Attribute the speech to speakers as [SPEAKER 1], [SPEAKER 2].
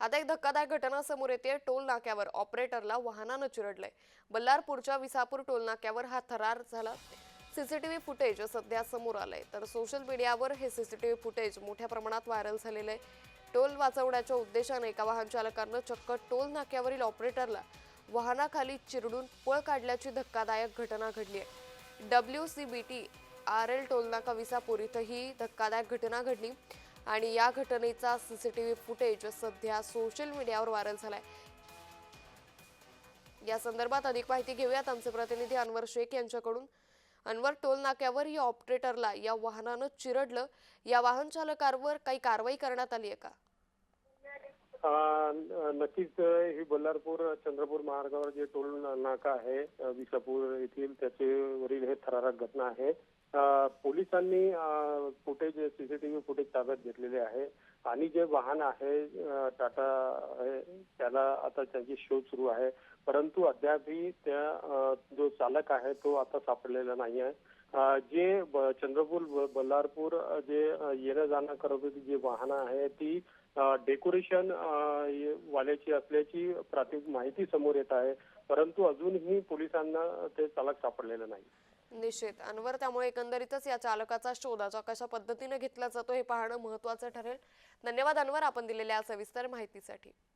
[SPEAKER 1] आता एक धक्कादायक घटना समोर येते. टोल नाक्यावर. ऑपरेटरला वाहनानं चिरडलंय. बल्लारपूरच्या विसापूर टोल नाक्यावर हा थरार झाला. सीसीटीव्ही फुटेज सध्या समोर आलंय. तर सोशल मीडियावर हे सीसीटीव्ही फुटेज मोठ्या प्रमाणात व्हायरल झालेलं आहे. टोल वाचवण्याच्या उद्देशाने एका वाहन चालकानं चक्क टोल नाक्यावरील ऑपरेटरला वाहनाखाली चिरडून पळ काढल्याची धक्कादायक घटना घडली आहे. W C B T R L टोलनाका Visapur इथं ही धक्कादायक घटना घडली. आणि या घटनेचा सीसीटीव्ही फुटेज सध्या सोशल मीडियावर व्हायरल झालाय. या संदर्भात अधिक माहिती घेऊयात आमचे प्रतिनिधी अनवर शेख यांच्याकडून. अनवर टोल नाक्यावर या ऑपरेटरला या वाहनानं चिरडलं. या वाहन चालकावर काही कारवाई करण्यात आली आहे का?
[SPEAKER 2] नक्कीच ही बल्लारपूर चंद्रपूर मार्गावर जे टोल नाका आहे विसापूर येथील त्याचे वरील हे थरारक घटना आहे. पोलिसांनी फुटेज सीसीटीव्ही फुटेज ताब्यात घेतलेले आहे. आणि जे वाहन आहे टाटा आहे त्याला आता त्यांची शोध सुरू आहे. परंतु अद्यापही त्या जो चालक आहे तो आता सापडलेला नाही आहे. जे चंद्रपूर बल्लारपूर जे येणं जाणं करत होती जी वाहनं आहे ती डेकोरेशन वाल्याची असल्याची प्राथमिक माहिती समोर येत आहे. परंतु अजूनही पोलिसांना ते चालक सापडलेलं नाही.
[SPEAKER 1] निश्चित. अनवर त्यामुळे एकंदरीतच या चालकाचा शोधाचा कशा पद्धतीने घेतला जातो हे पाहणं महत्वाचं ठरेल. धन्यवाद अनवर आपण दिलेल्या सविस्तर माहितीसाठी.